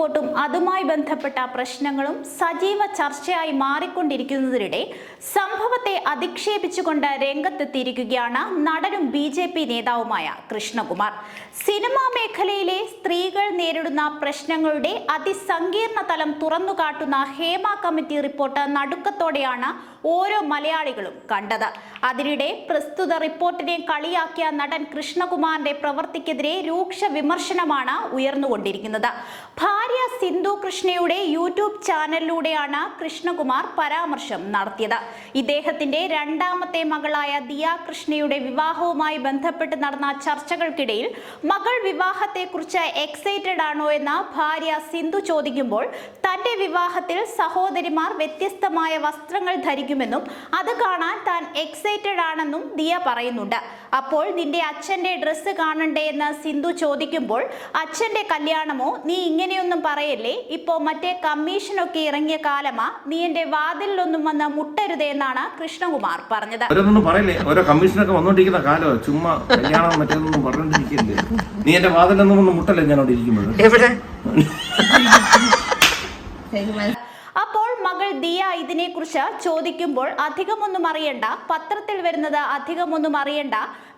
റിപ്പോർട്ടും അതുമായി ബന്ധപ്പെട്ട പ്രശ്നങ്ങളും സജീവ ചർച്ചയായി മാറിക്കൊണ്ടിരിക്കുന്നതിനിടെ സംഭവത്തെ അധിക്ഷേപിച്ചുകൊണ്ട് രംഗത്തെത്തിയിരിക്കുകയാണ് നടനും ബി ജെ പി നേതാവുമായ കൃഷ്ണകുമാർ. സിനിമാ മേഖലയിലെ സ്ത്രീകൾ നേരിടുന്ന പ്രശ്നങ്ങളുടെ അതിസങ്കീർണ തലം തുറന്നുകാട്ടുന്ന ഹേമ കമ്മിറ്റി റിപ്പോർട്ട് നടുക്കത്തോടെയാണ് ഓരോ മലയാളികളും കണ്ടത്. അതിനിടെ പ്രസ്തുത റിപ്പോർട്ടിനെ കളിയാക്കിയ നടൻ കൃഷ്ണകുമാറിന്റെ പ്രവർത്തിക്കെതിരെ രൂക്ഷ വിമർശനമാണ് ഉയർന്നുകൊണ്ടിരിക്കുന്നത്. ഭാര്യ സിന്ധു കൃഷ്ണയുടെ യൂട്യൂബ് ചാനലിലൂടെയാണ് കൃഷ്ണകുമാർ പരാമർശം നടത്തിയത്. ഇദ്ദേഹത്തിന്റെ രണ്ടാമത്തെ മകളായ ദിയ കൃഷ്ണയുടെ വിവാഹവുമായി ബന്ധപ്പെട്ട് നടന്ന ചർച്ചകൾക്കിടയിൽ മകൾ വിവാഹത്തെ കുറിച്ച് എക്സൈറ്റഡ് ആണോ എന്ന് ഭാര്യ സിന്ധു ചോദിക്കുമ്പോൾ തന്റെ വിവാഹത്തിൽ സഹോദരിമാർ വ്യത്യസ്തമായ വസ്ത്രങ്ങൾ ധരിക്കുമെന്നും അത് കാണാൻ താൻ എക്സൈറ്റഡ് ആണെന്നും ദിയ പറയുന്നുണ്ട്. അപ്പോൾ നിന്റെ അച്ഛന്റെ ഡ്രസ്സ് കാണണ്ടേ എന്ന് സിന്ധു ചോദിക്കുമ്പോൾ അച്ഛന്റെ കല്യാണമോ? നീ ഇങ്ങനെയൊന്നും പറയല്ലേ ഇപ്പോ മറ്റേ കമ്മീഷനൊക്കെ ഇറങ്ങിയ കാലമാ നീ എന്റെ വാതിലൊന്നും വന്ന് മുട്ടരുതേ എന്നാണ് കൃഷ്ണകുമാർ പറഞ്ഞത്. ഓരോന്നൊന്നും പറയല്ലേ ഓരോ കമ്മീഷനൊക്കെ വന്നോണ്ടിരിക്കുന്ന കാലം ചുമ്മാ കല്യാണം പറഞ്ഞോണ്ടിരിക്കില്ലേ. നീ എന്റെ വാതിലൊന്നും വന്ന് മുട്ടല്ലേ ഞാൻ അവിടെ ഇരിക്കുമ്പോൾ എവിടെ? മകൾ ദിയ ഇതിനെക്കുറിച്ച് ചോദിക്കുമ്പോൾ അധികമൊന്നും അറിയണ്ട. പത്രത്തിൽ വരുന്നത് അധികമൊന്നും അറിയണ്ട.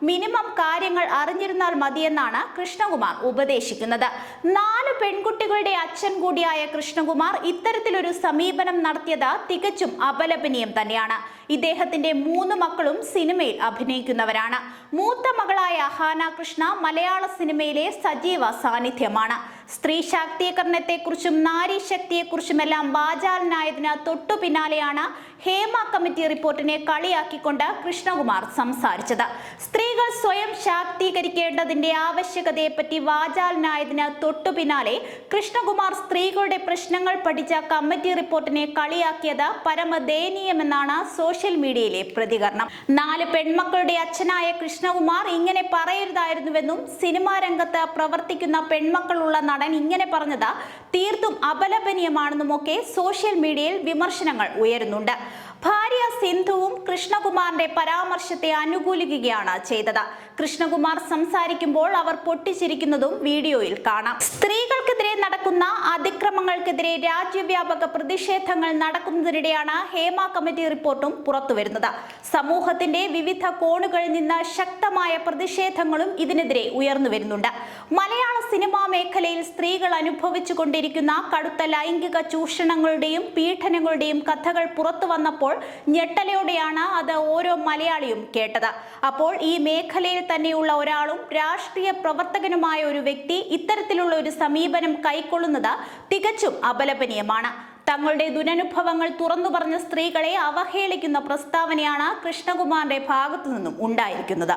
മിനിമം കാര്യങ്ങൾ അറിഞ്ഞിരുന്നാൽ മതിയെന്നാണ് കൃഷ്ണകുമാർ ഉപദേശിക്കുന്നത്. നാല് പെൺകുട്ടികളുടെ അച്ഛൻ കൂടിയായ കൃഷ്ണകുമാർ ഇത്തരത്തിലൊരു സമീപനം നടത്തിയത് തികച്ചും അപലപനീയം തന്നെയാണ്. ഇദ്ദേഹത്തിന്റെ മൂന്ന് മക്കളും സിനിമയിൽ അഭിനയിക്കുന്നവരാണ്. മൂത്ത മകളായ ഹാന കൃഷ്ണ മലയാള സിനിമയിലെ സജീവ സാന്നിധ്യമാണ്. സ്ത്രീ ശാക്തീകരണത്തെക്കുറിച്ചും നാരി ശക്തിയെക്കുറിച്ചുമെല്ലാം വാചാലനായതിന് തൊട്ടു പിന്നാലെയാണ് ഹേമ കമ്മിറ്റി റിപ്പോർട്ടിനെ കളിയാക്കിക്കൊണ്ട് കൃഷ്ണകുമാർ സംസാരിച്ചത്. സ്ത്രീകൾ സ്വയം ശാക്തീകരിക്കേണ്ടതിന്റെ ആവശ്യകതയെപ്പറ്റി വാചാലനായതിന് തൊട്ടു പിന്നാലെ കൃഷ്ണകുമാർ സ്ത്രീകളുടെ പ്രശ്നങ്ങൾ പഠിച്ച കമ്മിറ്റി റിപ്പോർട്ടിനെ കളിയാക്കിയത് പരമദയനീയമെന്നാണ് സോഷ്യൽ മീഡിയയിലെ പ്രതികരണം. നാല് പെൺമക്കളുടെ അച്ഛനായ കൃഷ്ണകുമാർ ഇങ്ങനെ പറയരുതായിരുന്നുവെന്നും സിനിമാ രംഗത്ത് പ്രവർത്തിക്കുന്ന പെൺമക്കളുള്ള നടൻ ഇങ്ങനെ പറഞ്ഞത് തീർത്തും അപലപനീയമാണെന്നുമൊക്കെ സോഷ്യൽ മീഡിയയിൽ വിമർശനങ്ങൾ ഉയരുന്നുണ്ട്. ഭാര്യ സിന്ധുവും കൃഷ്ണകുമാറിന്റെ പരാമർശത്തെ അനുകൂലിക്കുകയാണ് ചെയ്തത്. കൃഷ്ണകുമാർ സംസാരിക്കുമ്പോൾ അവർ പൊട്ടിച്ചിരിക്കുന്നതും വീഡിയോയിൽ കാണാം. സ്ത്രീകൾക്കെതിരെ നടക്കുന്ന അതിക്രമങ്ങൾക്കെതിരെ രാജ്യവ്യാപക പ്രതിഷേധങ്ങൾ നടക്കുന്നതിനിടെയാണ് ഹേമ കമ്മിറ്റി റിപ്പോർട്ടും പുറത്തുവരുന്നത്. സമൂഹത്തിന്റെ വിവിധ കോണുകളിൽ നിന്ന് ശക്തമായ പ്രതിഷേധങ്ങളും ഇതിനെതിരെ ഉയർന്നു വരുന്നുണ്ട്. മലയാള സിനിമാ മേഖലയിൽ സ്ത്രീകൾ അനുഭവിച്ചു കൊണ്ടിരിക്കുന്ന കടുത്ത ലൈംഗിക ചൂഷണങ്ങളുടെയും പീഡനങ്ങളുടെയും കഥകൾ പുറത്തു വന്നപ്പോൾ ഞെട്ടലോടെയാണ് അത് ഓരോ മലയാളിയും കേട്ടത്. അപ്പോൾ ഈ മേഖലയിൽ തന്നെയുള്ള ഒരാളും രാഷ്ട്രീയ പ്രവർത്തകനുമായ ഒരു വ്യക്തി ഇത്തരത്തിലുള്ള ഒരു സമീപനം കൈക്കൊള്ളുന്നത് തികച്ചും അപലപനീയമാണ്. തങ്ങളുടെ ദുരനുഭവങ്ങൾ തുറന്നു പറഞ്ഞ സ്ത്രീകളെ അവഹേളിക്കുന്ന പ്രസ്താവനയാണ് കൃഷ്ണകുമാറിന്റെ ഭാഗത്തു നിന്നും ഉണ്ടായിരിക്കുന്നത്.